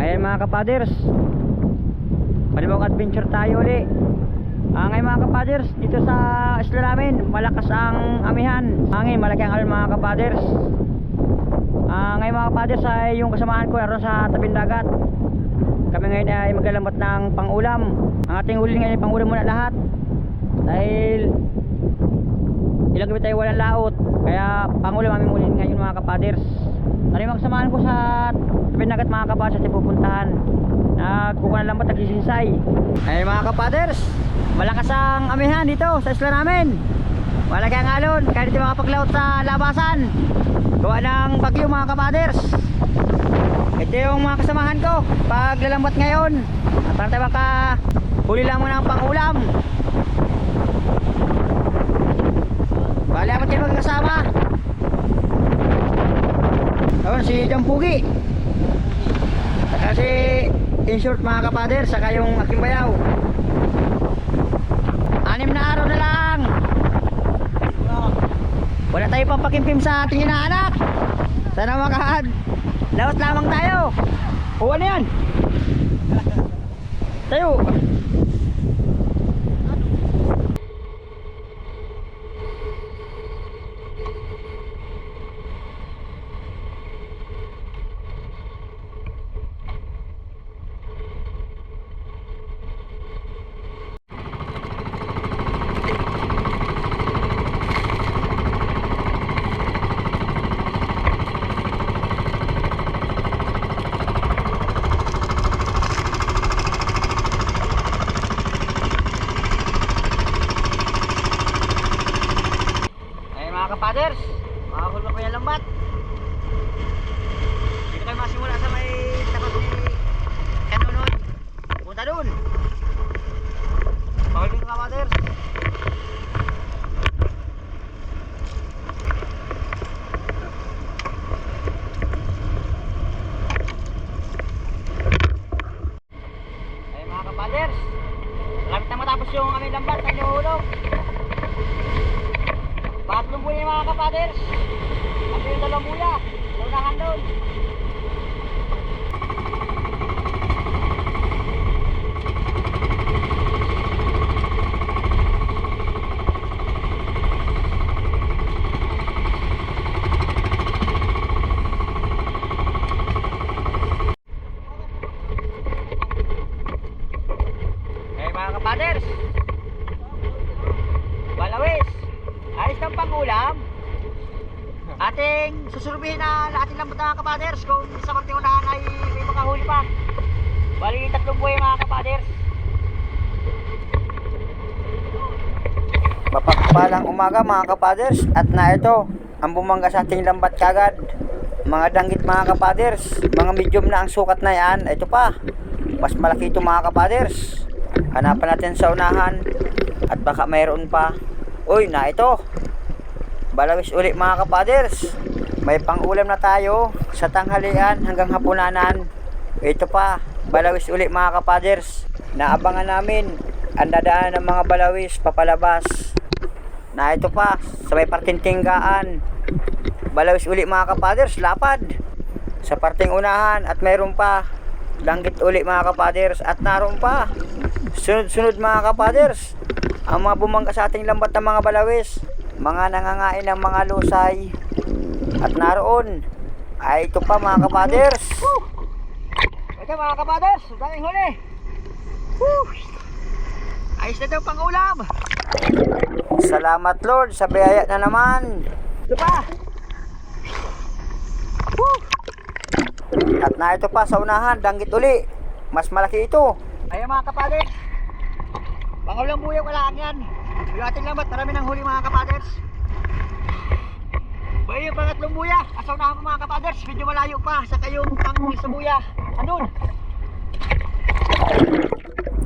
Ayan mga kapaders. Panibawang adventure tayo uli? Ah, ngayon mga kapaders Dito sa isla namin Malakas ang amihan. Hangin malaki ang alon mga kapaders. Ah, ngayon mga kapaders ay yung kasamahan ko naroon sa tabing dagat. Kami ngayon ay maglalambot ng pangulam. Ang ating huli ngayon ay pangulam muna lahat. Dahil ilang gabi tayo walang laot kaya pangulam aming huli ngayon mga kapaders ano yung ko sa tabing dagat mga kapaders at pupuntahan nagkukuha ng lambat nagsisinsay ay mga kapaders malakas ang amihan dito sa isla namin. Malaki ang alon kaya dito makapaglaot sa labasan. Gawa ng bagyo mga kapaders. Ito yung mga kasamahan ko pag lalambat ngayon. At para tayo maka huli lang muna ng pangulam bali apat kayo magkasama ayun si Jampugi saka si Inshort mga kapader saka yung aking bayaw anim na araw na lang wala tayo pang pakimpim sa ating inaanak sana makahad Laot lamang tayo. O ano yan? Tayo. Mapagpalang umaga mga kapaders at na ito ang bumangga sa ating lambat kagad. Mga danggit mga kapaders, mga medium na ang sukat na yan. Ito pa, mas malaki ito mga kapaders. Hanapan natin sa unahan at baka mayroon pa. Uy, na ito. Balawis uli mga kapaders. May pangulam na tayo sa tanghalian hanggang hapunanan. Ito pa, balawis uli mga kapaders. Naabangan namin ang dadaan ng mga balawis papalabas. Na ito pa, sa may parting tinggaan. Balawis uli mga kapaders, lapad. Sa parting unahan at mayroon pa. Langgit uli mga kapaders at naroon pa. Sunod-sunod mga kapaders. Ang mga bumangga sa ating lambat ng mga balawis. Mga nangangain ng mga lusay. At naroon ay ito pa mga kapaders. Ito mga kapaders, daming huli. Woo! Ayos na daw pang ulam. Salamat Lord sa biyaya na naman. Ito pa. Woo! At na ito pa sa unahan, danggit uli. Mas malaki ito. Ayan mga kapaders. Pangulang buya wala yan. Yung ating lambat, marami ng huli mga kapaders. Bayo yung pangatlong buya. Asaw na ako mga kapaders. Medyo malayo pa sa kayong pang sa buya. Andun.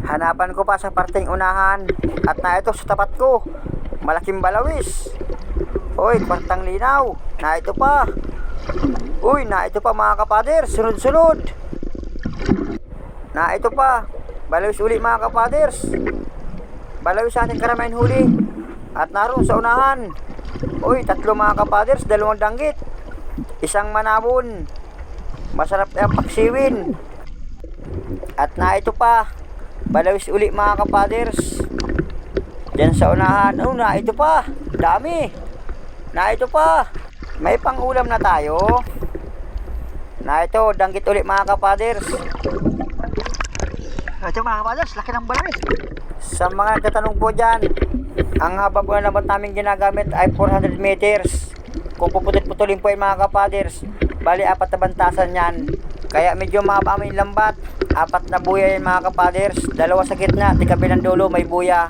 Hanapan ko pa sa parting unahan. At na ito sa tapat ko. Malaking balawis. Hoy, partang linaw. Na ito pa. Uy, na ito pa mga kapader. Sunod-sunod. Na ito pa. Balawis uli mga kapaders. Balawis sa ating karamain huli. At naroon sa unahan. Uy, tatlo mga kapaders, dalawang danggit. Isang manabon. Masarap yung paksiwin. At na ito pa. Balawis uli mga kapaders. Diyan sa unahan. Oh, na ito pa. Dami. Na ito pa. May pangulam na tayo. Na ito, danggit uli mga kapaders. Ito mga kapaders, laki ng balawis. Sa mga nagtatanong po dyan, ang haba po na lambat namin ginagamit ay 400 meters. Kung puputol-putulin po yung mga kapaders, bali apat na bantasan yan. Kaya medyo mahaba ang lambat. Apat na buya yan mga kapaders. Dalawa sa gitna, di kabilang dulo may buya.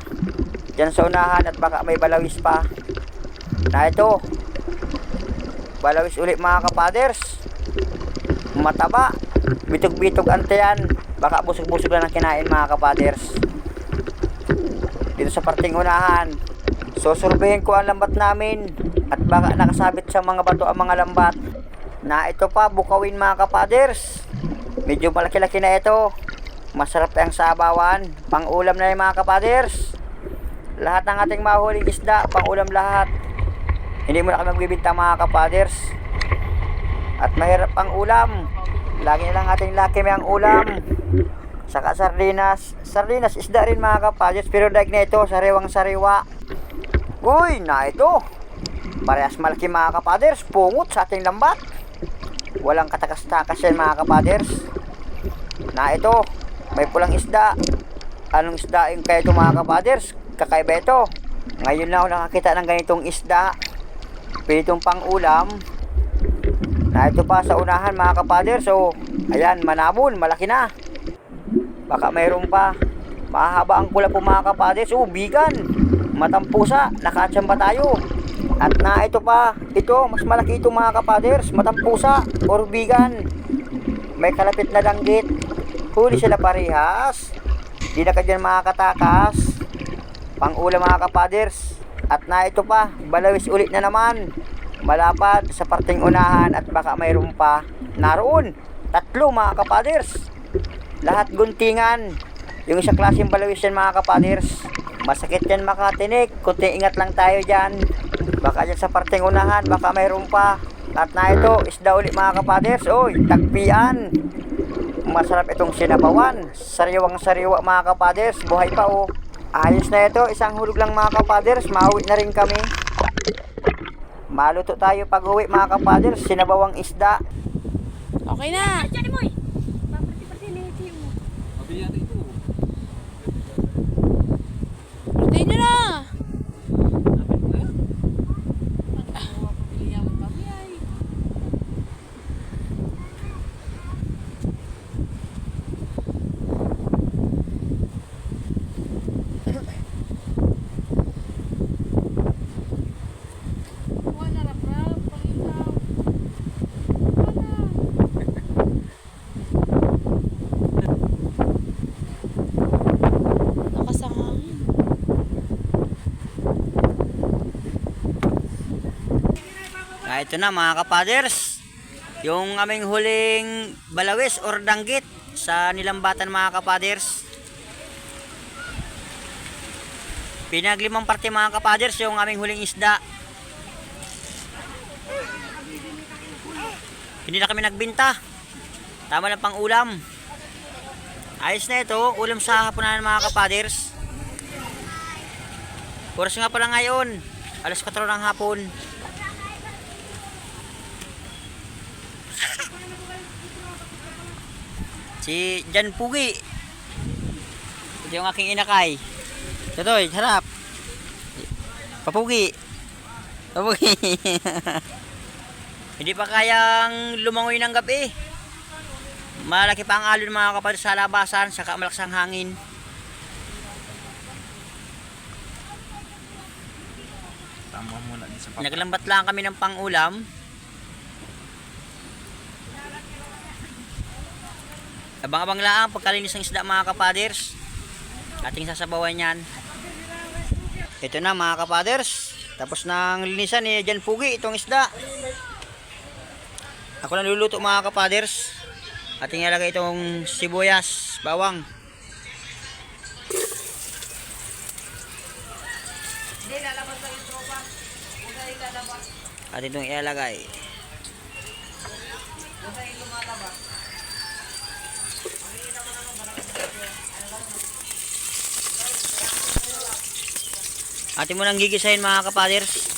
Diyan sa unahan at baka may balawis pa. Na ito. Balawis ulit mga kapaders. Mataba. Bitog-bitog ante yan. Baka busog-busog lang ang kinain mga kapaders dito sa parting unahan. Susurveyin ko ang lambat namin at baka nakasabit sa mga bato ang mga lambat. Na ito pa, bukawin mga kapaders. Medyo malaki-laki na ito. Masarap ang sabawan. Pang-ulam na yung mga kapaders. Lahat ng ating mahuling isda, pang-ulam lahat. Hindi mo na kami magbibinta mga kapaders. At mahirap ang ulam. Lagi lang ating laki may ang ulam. Saka sardinas. Sardinas isda rin mga kapaders. Pero daig na ito, sariwang sariwa. Uy, na ito. Parehas malaki mga kapaders. Pungot sa ating lambat. Walang katakas-takas yan mga kapaders. Na ito, may pulang isda. Anong isda yung kaya ito mga kapaders? Kakaiba ito. Ngayon na ako nakakita ng ganitong isda. Pilitong pang ulam. Na ito pa sa unahan mga kapaders. So, ayan, manabon, malaki na. Baka mayroon pa. Mahaba ang pula po mga kapaders. Oh, bigan. Matampusa. Nakatsamba tayo. At na ito pa. Ito, mas malaki ito mga kapaders. Matampusa. Or bigan. May kalapit na danggit. Huli sila parehas. Di na ka dyan makakatakas. Pang ulam mga kapaders. At na ito pa. Balawis ulit na naman. Malapad sa parting unahan at baka mayroon pa. Naroon. Tatlo mga kapaders lahat guntingan. Yung isa klaseng balawis yan mga kapaders. Masakit yan makatinik. Kunti ingat lang tayo dyan. Baka dyan sa parteng unahan, baka mayroon pa. At na ito, isda ulit mga kapaders. Oy, tagpian. Masarap itong sinabawan. Sariwang sariwa mga kapaders. Buhay pa oh. Ayos na ito, isang hulog lang mga kapaders. Mauwi na rin kami. Maluto tayo pag uwi mga kapaders. Sinabawang isda. Okay na. Diyan mo eh. Paperti-perti leci mo. Birthday nyo na. Wala na, brad. Pangisaw. Wala. Lakas ang hangin. Ah, ito na mga kapaders. Yung aming huling balawis or danggit sa nilambatan mga kapaders. Pinaglimang parte mga kapaders yung aming huling isda. Hindi na kami nagbinta. Tama lang pang ulam. Ayos na ito, ulam sa hapunan mga kapaders. Oras nga pala ngayon, alas 4 ng hapon. Si Jan Pugi. Ito yung aking inakay. Totoy, harap. Papugi. Papugi. Hindi pa kayang lumangoy ng gabi. Malaki pa ang alon mga kapatid sa labasan, saka malakas ang hangin. Tama muna din sa papa. Naglambat lang kami ng pangulam. Abang-abang lang pagkalinis ng isda mga kapaders. Ating sasabawan yan. Ito na mga kapaders. Tapos nang linisan ni Jan Pugi itong isda. Ako na luluto mga kapaders. Ating ilagay itong sibuyas, bawang. At itong ilalagay. Atin mo nang gigisahin mga kapaders.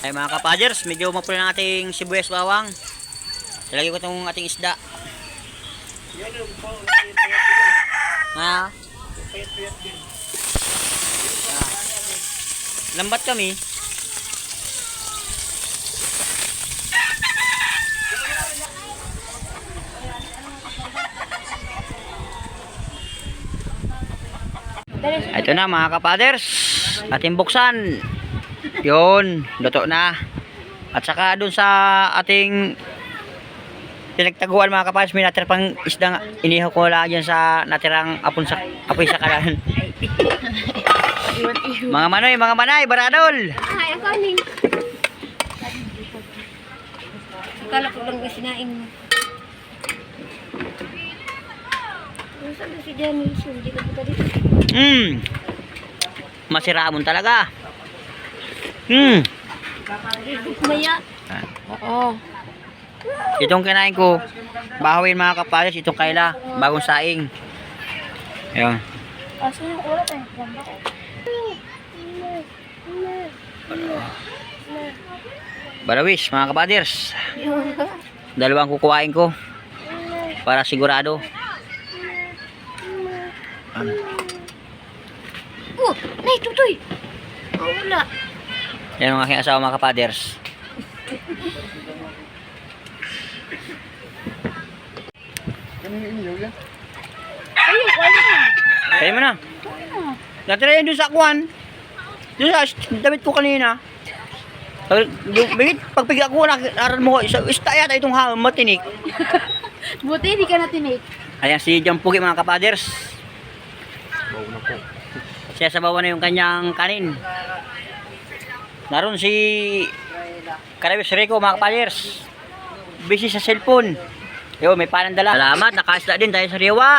Ay mga kapaders, medyo mapula ng ating sibuyas bawang. Ilagay ko itong ating isda. Ha? Ah. Lambat kami. Ito na mga kapaders. Ating buksan. Yun, luto na. At saka dun sa ating pinagtaguan mga kapaders, may natira pang isdang inihaw ko lang dyan sa natirang apon sa apoy sa kalan. mga manoy, mga manay, baradol. Ay, ako ning. Akala ko lang sinaing mo. Sabi si Dennis? Hindi ka punta dito. Hmm. Masiraamon talaga. Hmm. Maya. Oo. Itong kinain ko, bahawin mga kapaders, itong kaila, bagong saing. Ayun. Aso yung ulat eh. Ganda ko. Barawis, mga kapaders. Dalawang kukuhain ko. Para sigurado. Oh, nay, tutoy. Oh, wala. Yan ang aking asawa mga kapaders. Ayun, wala. Kaya mo na. Natira yan dun sa kwan. Dun sa damit ko kanina. Bigit, pagpiga ko na, naran mo, isa, ista yata itong ha, matinik. Buti hindi ka na tinik. Ayan si John Pugi mga kapaders. Siya sabawan na yung kanyang kanin. Naroon si Karabis Rico mga kapaders. Busy sa cellphone. Yo, may panandala. Salamat, nakaisda din tayo sa riwa.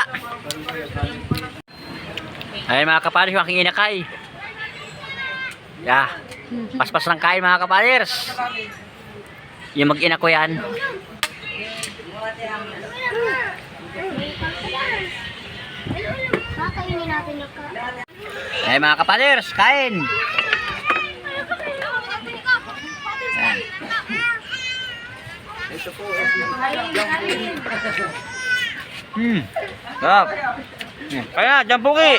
Ayan mga kapaders, yung aking inakay. Yeah. Paspas lang kain mga kapaders. Yung mag-ina ko yan. Eh mga kapaders, kain. Hmm. Sarap. Hmm. Kaya, Jan Pugi.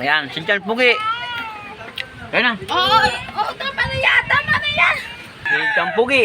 Ayan, si Pugi. Kaya na. Oo, oo, tama na yan, tama na yan. Si Jan Pugi.